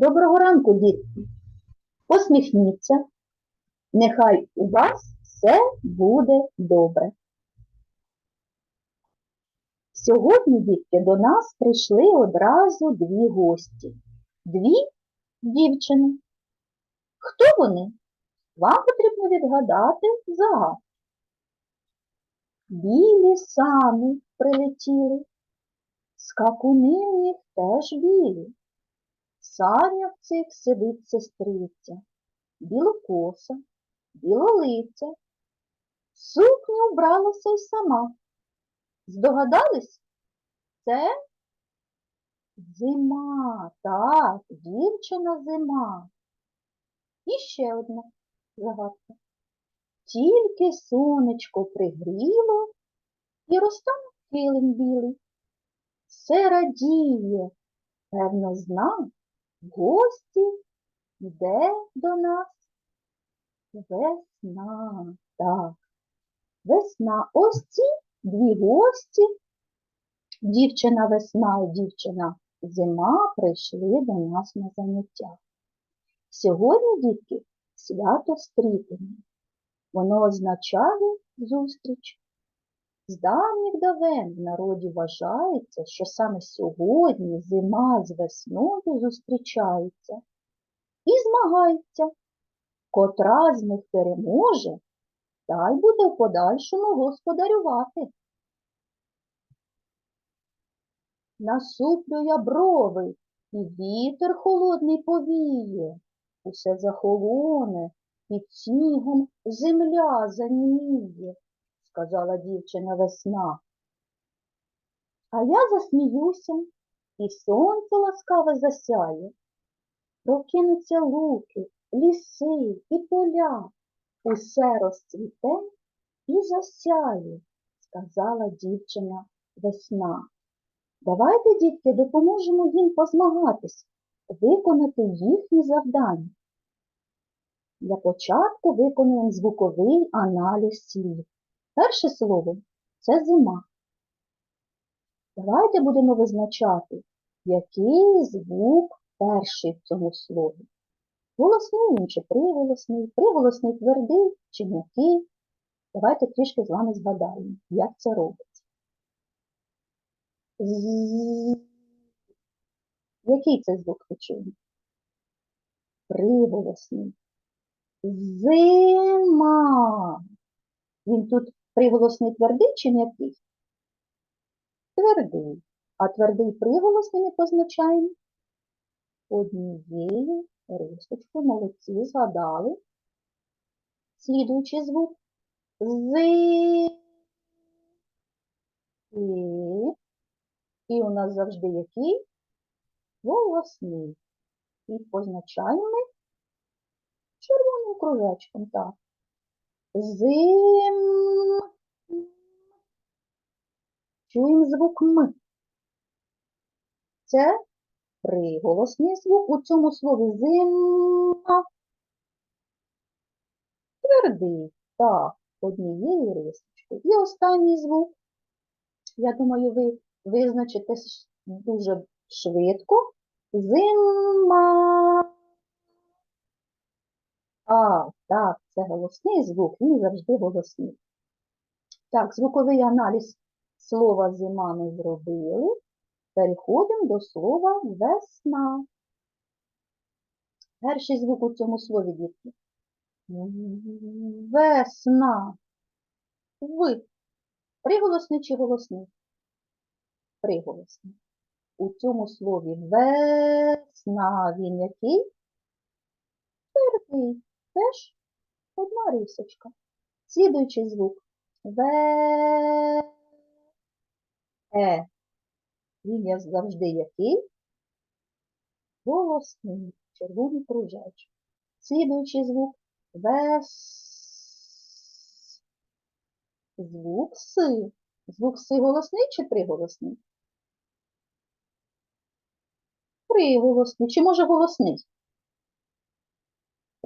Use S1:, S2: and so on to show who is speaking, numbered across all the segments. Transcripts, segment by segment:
S1: Доброго ранку, дітки. Посміхніться. Нехай у вас все буде добре. Сьогодні, дітки, до нас прийшли одразу дві гості. Дві дівчини. Хто вони? Вам потрібно відгадати загадку. Білі сани прилетіли, скакуни в них теж білі. Санях цих сидить сестриця, білокоса, білолиця. Сукню вбралася й сама. Здогадались? Це зима, так, дівчина зима. І ще одна загадка. Тільки сонечко пригріло і розтанув килим білий. Все радіє, певно, зна, в гості йде до нас весна. Так, весна. Ось ці дві гості, дівчина весна і дівчина зима прийшли до нас на заняття. Сьогодні, дітки, свято стрітення. Воно означає зустріч. З давніх давен в народі вважається, що саме сьогодні зима з весною зустрічаються і змагаються. Котра з них переможе, та й буде в подальшому господарювати. Насуплю я брови, і вітер холодний повіє, усе захолоне, під снігом земля заніміє, сказала дівчина весна. А я засміюся, і сонце ласкаве засяє. Прокинуться луки, ліси і поля, усе розцвіте і засяє, сказала дівчина весна. Давайте, дітки, допоможемо їм позмагатись, виконати їхні завдання. Для початку виконуємо звуковий аналіз слів. Перше слово це зима. Давайте будемо визначати, який звук перший в цьому слові. Голосний чи приголосний, приголосний твердий чи м'який. Давайте трішки з вами згадаємо, як це робиться. З. Який це звук чуєте? Приголосний. Зима. Він тут приголосний твердий чи м'який? Твердий. А твердий приголосний ми позначаємо однією рисочкою. Молодці, згадали. Слідуючий звук. Зи. І. І у нас завжди який? Голосний. І позначаємо червоним кружечком, так. Зим. Чуємо звук М. Це приголосний звук. У цьому слові зима. Твердий, так, однією рисочкою. І останній звук. Я думаю, ви визначите дуже швидко. Зима. А, так, це голосний звук, він завжди голосний. Так, звуковий аналіз слова зима ми зробили. Переходимо до слова весна. Перший звук у цьому слові, дітки. Весна. В. Приголосний чи голосний? Приголосний. У цьому слові весна він який? Твердий. Теж одна рисочка. Слідуючий звук. Ве. Е. Він я завжди який? Голосний. Червоний кружечок. Слідуючий звук. Вес. Звук си. Звук си голосний чи приголосний? Приголосний. Чи може голосний?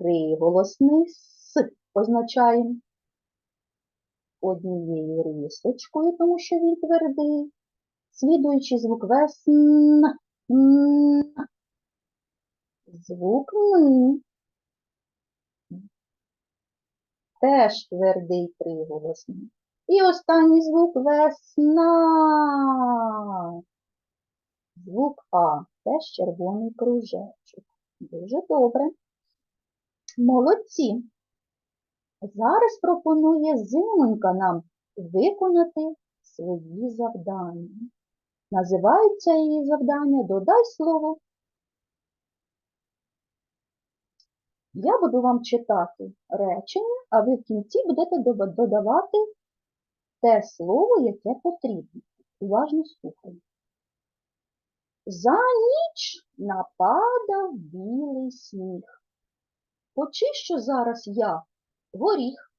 S1: Приголосний с позначаємо однією рисочкою, тому що він твердий. Слідуючий звук весн. н. Звук ми. Теж твердий приголосний. І останній звук весна. Звук А. Теж червоний кружечок. Дуже добре. Молодці. Зараз пропонує Зимонька нам виконати свої завдання. Називається її завдання Додай слово. Я буду вам читати речення, а ви в кінці будете додавати те слово, яке потрібно. Уважно слухайте. За ніч нападав білий сніг. Почищу зараз я горіх,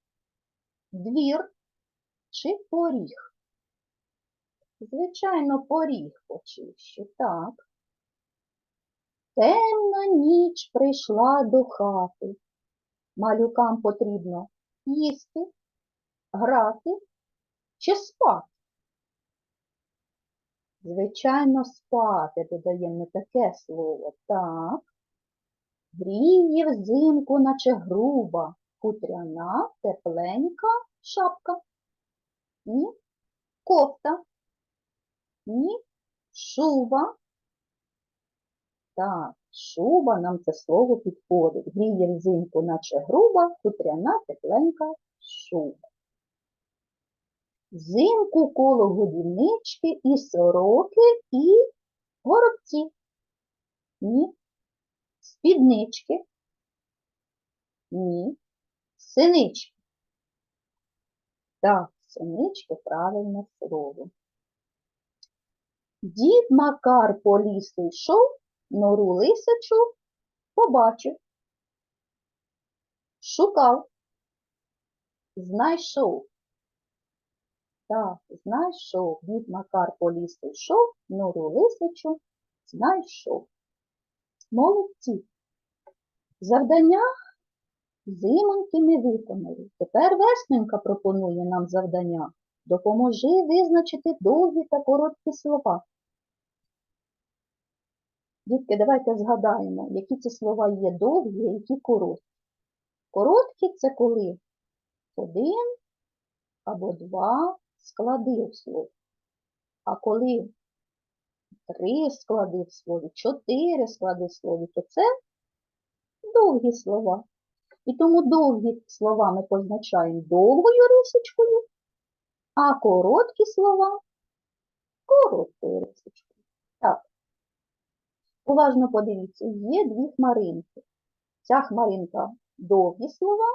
S1: двір чи поріг? Звичайно, поріг почищу, так. Темна ніч прийшла до хати. Малюкам потрібно їсти, грати чи спати. Звичайно, спати додаємо не таке слово. Так. Гріє взимку, наче груба, хутряна, тепленька шапка. Ні. Кофта. Ні. Шуба. Так, шуба нам це слово підходить. Гріє взимку, наче груба, хутряна, тепленька шуба. Взимку коло годівнички і сороки, і горобці. Ні. Спіднички. Ні. Синички. Так, синички правильне слово. Дід Макар по лісу йшов, нору лисичу побачив. Шукав. Знайшов. Так, знайшов. Дід Макар по лісу йшов, нору лисичу знайшов. Молодці. Завдання зимоньки ми виконали. Тепер Весненька пропонує нам завдання. Допоможи визначити довгі та короткі слова. Дітки, давайте згадаємо, які це слова є довгі, а які короткі. Короткі це коли один або два склади в слові. А коли три склади в слові, чотири склади в слові, то це довгі слова. І тому довгі слова ми позначаємо довгою рисочкою, а короткі слова короткою рисочкою. Так. Уважно подивіться, є дві хмаринки. Ця хмаринка довгі слова,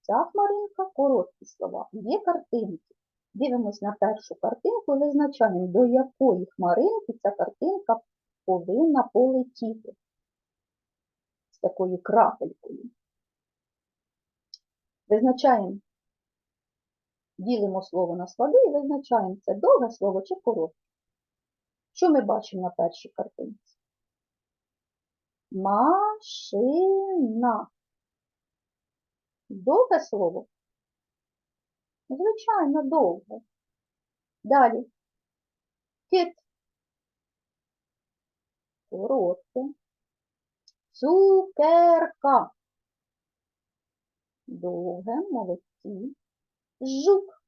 S1: ця хмаринка короткі слова. Є картинки. Дивимось на першу картинку визначаємо, до якої хмаринки ця картинка повинна полетіти. З такою крапелькою. Визначаємо, ділимо слово на склади і визначаємо, це довге слово чи коротке. Що ми бачимо на першій картинці? Машина. Довге слово? Звичайно, довге. Далі. Кит. Коротке. Цукерка. Довге, молодці. Жук.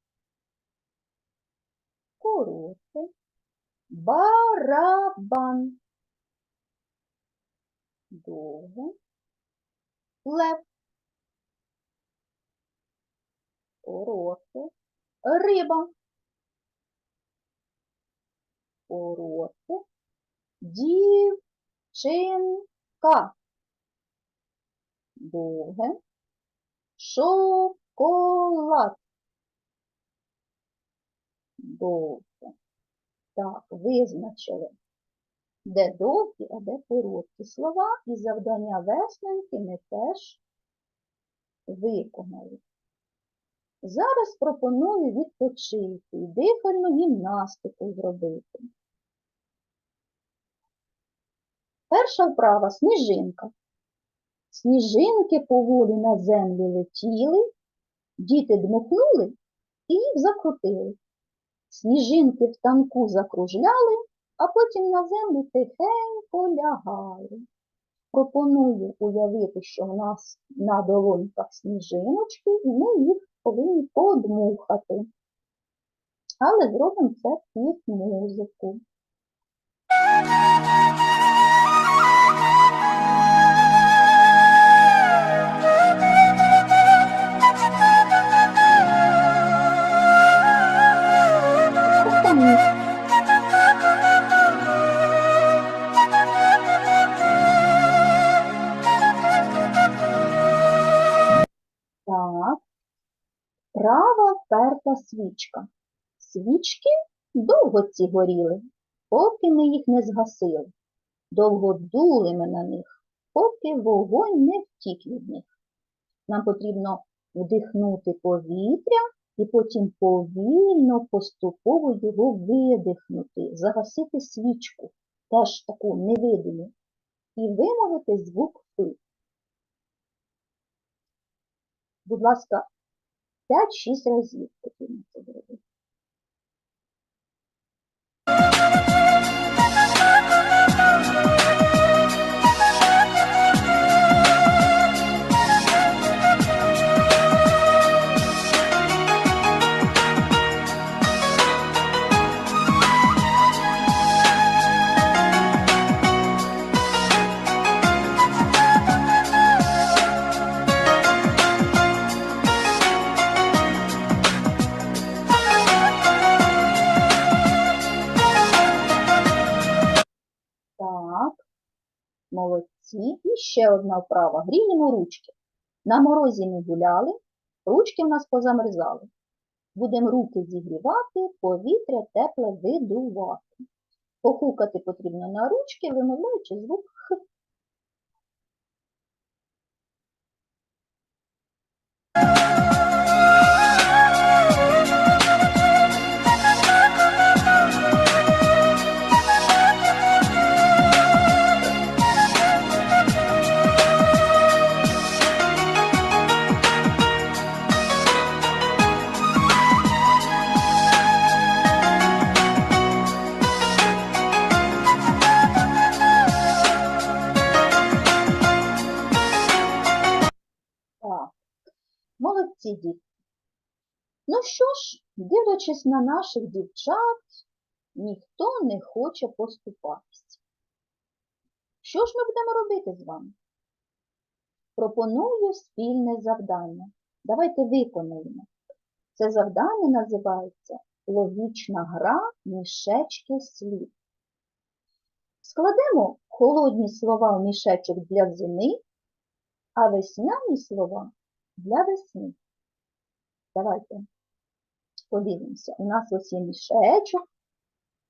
S1: Коротке. Барабан. Довге. Лев. Коротке. Риба. Коротке. Дівчинка. Довге. Шоколад. Довге. Так, визначили, де довгі, а де короткі слова, і завдання весненьки ми теж виконали. Зараз пропоную відпочити і дихальну гімнастику зробити. Перша вправа сніжинка. Сніжинки поволі на землю летіли, діти дмухнули і їх закрутили. Сніжинки в танку закружляли, а потім на землю тихенько лягали. пропоную уявити, що в нас на долоньках сніжиночки, і ми їх повинні подмухати. Але зробимо це під музику. Свічка. Свічки довго ці горіли, поки ми їх не згасили. Довго дули ми на них, поки вогонь не втік від них. Нам потрібно вдихнути повітря і потім повільно, поступово його видихнути, загасити свічку, теж таку невидиму, і вимовити звук «фи». Будь ласка, 5-6 разів потрібно зробити. Молодці. І ще одна вправа. Гріємо ручки. На морозі не гуляли, ручки в нас позамерзали. Будемо руки зігрівати, повітря тепле видувати. Похукати потрібно на ручки, вимовляючи звук Х. Так, на наших дівчат, ніхто не хоче поступатись. Що ж ми будемо робити з вами? Пропоную спільне завдання. Давайте виконуємо. Це завдання називається логічна гра мішечки слів. Складемо холодні слова в мішечок для зими, а весняні слова для весни. Давайте подивимося. У нас ось є мішечок.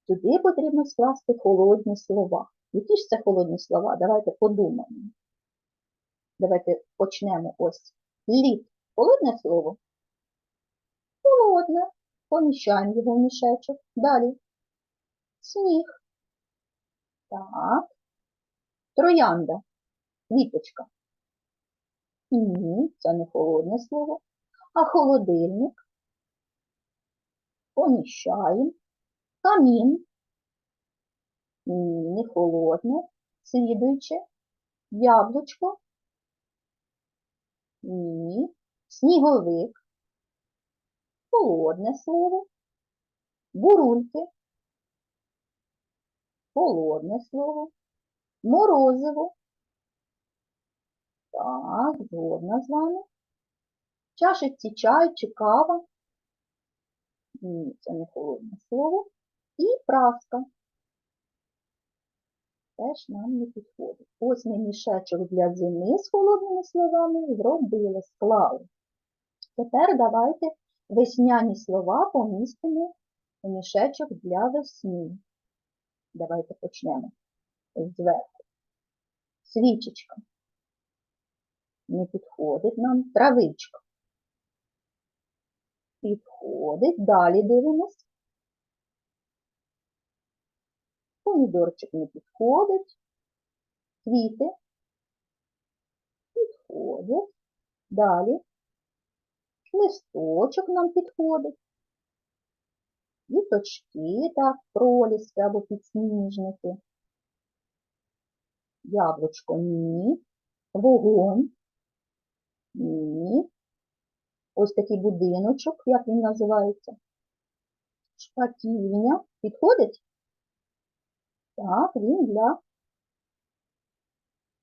S1: Туди потрібно скласти холодні слова. Які ж це холодні слова? Давайте подумаємо. Давайте почнемо ось. Лід. Холодне слово? Холодне. Поміщаємо його в мішечок. Далі. Сніг. Так. Троянда. Квіточка. Ні, це не холодне слово. А холодильник. Поміщаємо. Камін. Не холодне. Слідуюче. Яблучко. Ні. Сніговик. Холодне слово. Бурульки. Холодне слово. Морозиво. Так, згодна з вами. Чашечці чай чи кава. Ні, це не холодне слово. І праска. Теж нам не підходить. Ось ми мішечок для зими з холодними словами зробили, склали. Тепер давайте весняні слова помістимо у мішечок для весни. Давайте почнемо зверху. Свічечка. Не підходить нам травичка. Підходить. Далі дивимось. Помідорчик не підходить. Квіти. Підходять. Далі. Листочок нам підходить. Віточки, так, проліски або підсніжники. Яблучко ні. Вогонь. Ні. Ось такий будиночок, як він називається. Шпаківня. Підходить? Так, він для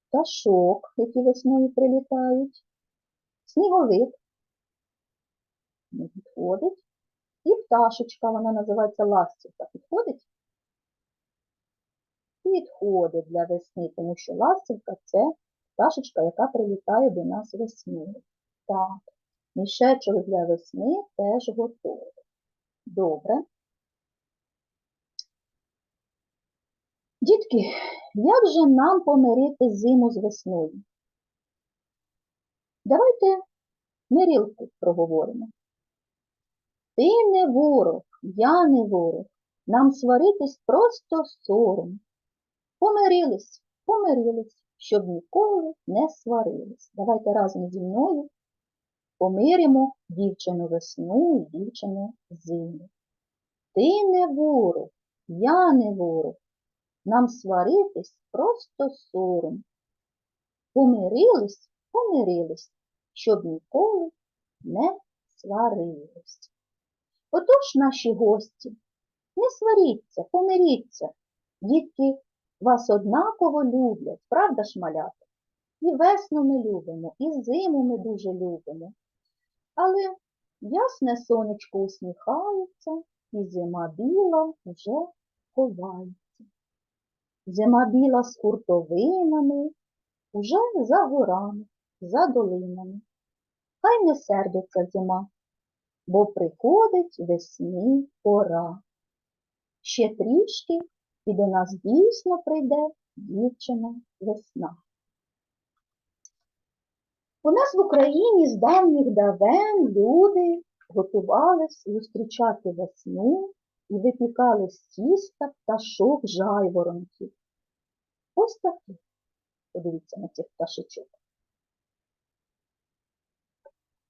S1: пташок, які весною прилітають. Сніговик. Не підходить. І пташечка, вона називається ластівка. Підходить? Підходить для весни, тому що ластівка це пташечка, яка прилітає до нас весною. Так, мішечок для весни теж готовий. Добре. Дітки, як же нам помирити зиму з весною? Давайте мирілку проговоримо. Ти не ворог, я не ворог. Нам сваритись просто сором. Помирились, помирились, щоб ніколи не сварились. Давайте разом зі мною помиримо дівчину весну і дівчину зиму. Ти не ворог, я не ворог. Нам сваритись просто сором. Помирились, помирились, щоб ніколи не сварились. Отож, наші гості, не сваріться, помиріться. Дітки вас однаково люблять, правда ж, малята? І весну ми любимо, і зиму ми дуже любимо. Але ясне сонечко усміхається, і зима біла вже ховається. Зима біла з хуртовинами, уже за горами, за долинами. Хай не сердиться зима, бо приходить весні пора. Ще трішки і до нас дійсно прийде дівчина весна. У нас в Україні з давніх давен люди готувались зустрічати весну і випікали з тіста пташок жайворонків. Ось такі. Подивіться на цих пташечок.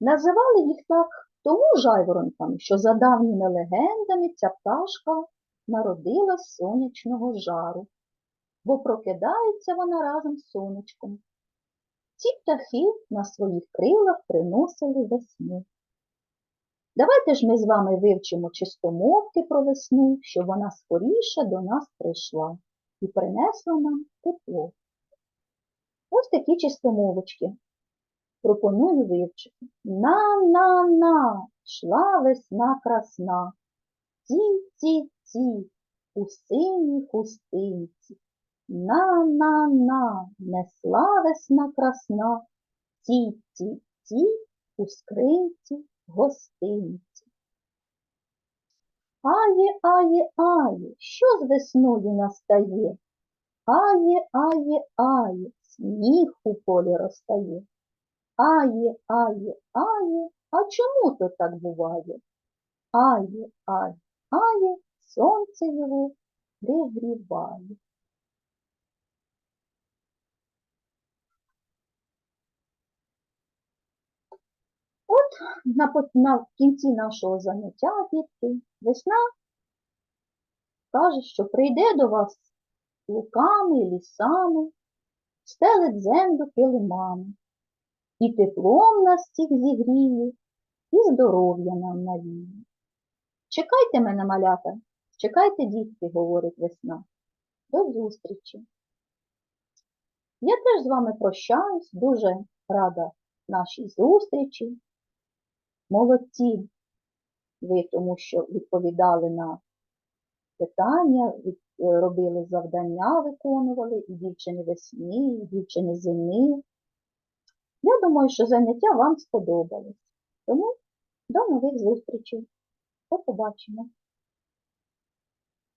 S1: Називали їх так тому жайворонками, що за давніми легендами ця пташка народилась сонячного жару, бо прокидається вона разом з сонечком. Ці птахи на своїх крилах приносили весну. Давайте ж ми з вами вивчимо чистомовки про весну, щоб вона скоріше до нас прийшла і принесла нам тепло. Ось такі чистомовочки. Пропоную вивчити. На-на-на, йшла весна красна. Ті-ті-ті, у синій хустинці. На-на-на, несла весна красна. Ті-ті-ті, у скринці гостинці. Ає, ає, ає, що з весною настає? Ає, ає, ає, сніг у полі розтає. Ає, ає, ає, а чому то так буває? Ає, ає, ає, сонце його пригріває. От на, на кінці нашого заняття, дітки, весна каже, що прийде до вас луками, лісами, стелить землю килимами, і теплом нас всіх зігріє, і здоров'я нам навіє. Чекайте мене, малята, чекайте, дітки, говорить весна. До зустрічі. Я теж з вами прощаюсь, дуже рада нашій зустрічі. Молодці ви, тому що відповідали на питання, е, робили завдання, виконували, і дівчини весні, і дівчини зими. Я думаю, що заняття вам сподобались. Тому до нових зустрічей. До побачення.